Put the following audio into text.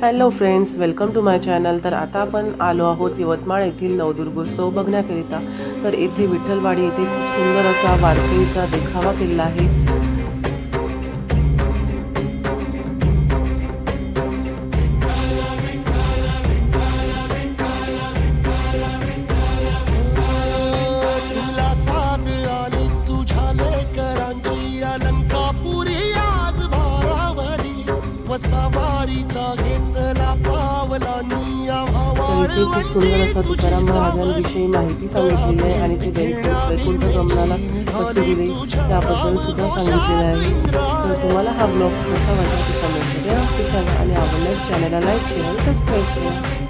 Hello friends welcome to my channel तर आता आपण आलो आहोत यवतमाळ येथील नवदुर्गोत्सव बघण्याकरिता. तर येथे विठ्ठलवाडी येथे खूप सुंदर असा वारकरीचा देखावा केलेला आहे. तुला तुझ्या अलंकापुरी आज भारावरी वसावारीचा इथे खूप सुंदर असा तुकाराम महाराजांविषयी माहिती सांगितलेली आहे आणि ते वैकुंठ वैकुंठ गमनाला कसे दिले त्याबद्दल सुद्धा सांगितलेलं आहे. तर तुम्हाला हा ब्लॉग कसा वाटला ते कमेंटमध्ये नक्की सांगा आणि आवडल्यास चॅनलला लाईक शेअर सबस्क्राईब करा.